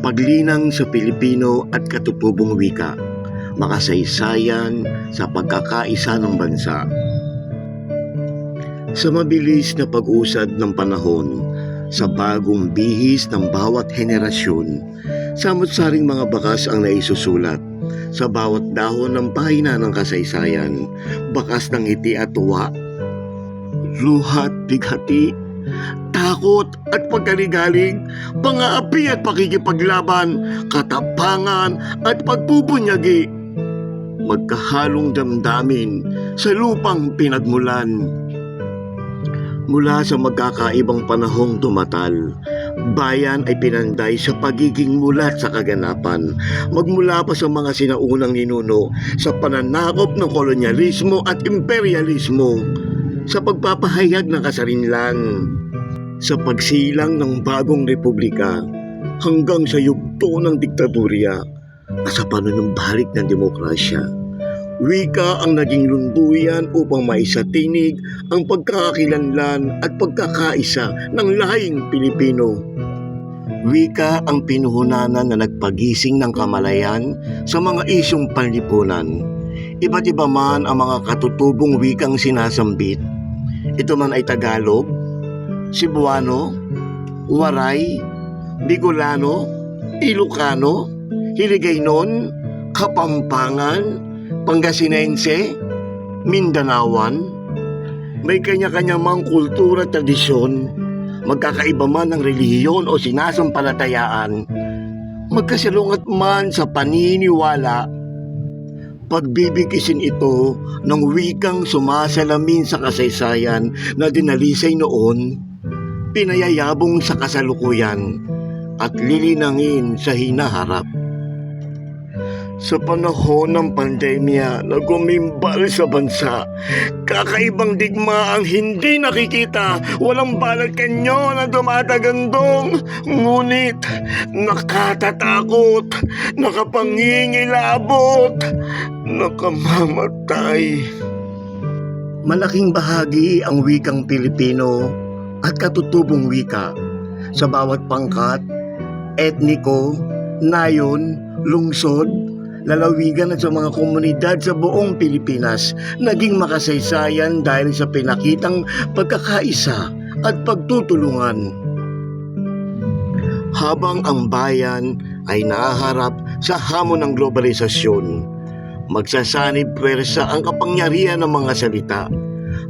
paglinang sa Pilipino at katutubong wika, makasaysayan sa pagkakaisa ng bansa. Sa mabilis na pag-usad ng panahon, sa bagong bihis ng bawat henerasyon, samot-saring mga bakas ang naisusulat sa bawat dahon ng pahina ng kasaysayan, bakas ng ngiti at tuwa, luhat, bighati, takot at pagkaligaling, pangaapi at pakikipaglaban, katapangan at pagpupunyagi. Magkahalong damdamin sa lupang pinagmulan. Mula sa magkakaibang panahong tumatal, bayan ay pinanday sa pagiging mulat sa kaganapan, magmula pa sa mga sinaunang ninuno sa pananakop ng kolonyalismo at imperialismo, sa pagpapahayag ng kasarinlan, sa pagsilang ng bagong republika, hanggang sa yugto ng diktatorya at sa panunumbalik ng demokrasya. Wika ang naging lunduyan upang maisatinig ang pagkakakilanlan at pagkakaisa ng lahing Pilipino. Wika ang pinuhunanan na nagpagising ng kamalayan sa mga isyong panlipunan. Iba't iba man ang mga katutubong wikang sinasambit. Ito man ay Tagalog, Cebuano, Waray, Bicolano, Ilocano, Hiligaynon, Kapampangan, Pangasinense, Mindanawan. May kanya-kanya mang kultura at tradisyon, magkakaiba man ng relihiyon o sinasampalatayaan, magkasalungat man sa paniniwala, pagbibigisin ito ng wikang sumasalamin sa kasaysayan na dinalisay noon, pinayayabong sa kasalukuyan at lilinangin sa hinaharap. Sa panahon ng pandemya na gumimbal sa bansa, kakaibang digma ang hindi nakikita, walang balat kanyo na dumatagandong, ngunit nakatatakot, nakapangingilabot, nakamamatay. Malaking bahagi ang wikang Pilipino at katutubong wika sa bawat pangkat, etniko, nayon, lungsod, lalawigan at sa mga komunidad sa buong Pilipinas naging makasaysayan dahil sa pinakitang pagkakaisa at pagtutulungan. Habang ang bayan ay nahaharap sa hamon ng globalisasyon, magsasanib pwersa ang kapangyarihan ng mga salita.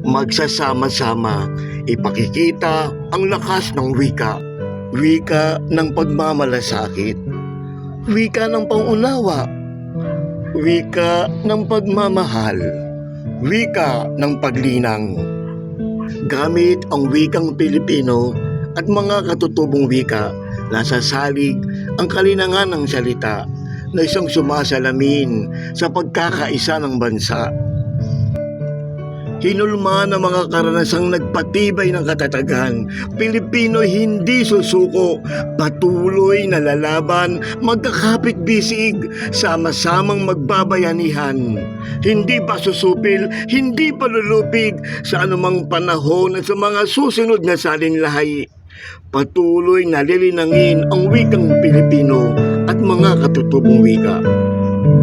Magsasama-sama, ipakikita ang lakas ng wika. Wika ng pagmamalasakit. Wika ng pangunawa wika ng pagmamahal, wika ng paglinang. Gamit ang wikang Pilipino at mga katutubong wika, nasa salig ang kalinangan ng salita na isang sumasalamin sa pagkakaisa ng bansa. Hinulma ng mga karanasang nagpatibay ng katatagan, Pilipino hindi susuko, patuloy na lalaban, magkakapit bisig, sama-samang magbabayanihan. Hindi pa susupil, hindi pa lulupig sa anumang panahon at sa mga susunod na salinlahay. Patuloy na lilinangin ang wikang Pilipino at mga katutubong wika.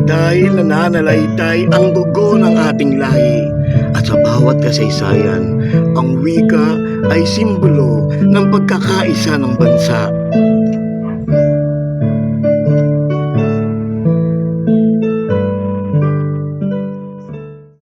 Dahil nananalaytay ang dugo ng ating bawat kasaysayan, ang wika ay simbolo ng pagkakaisa ng bansa.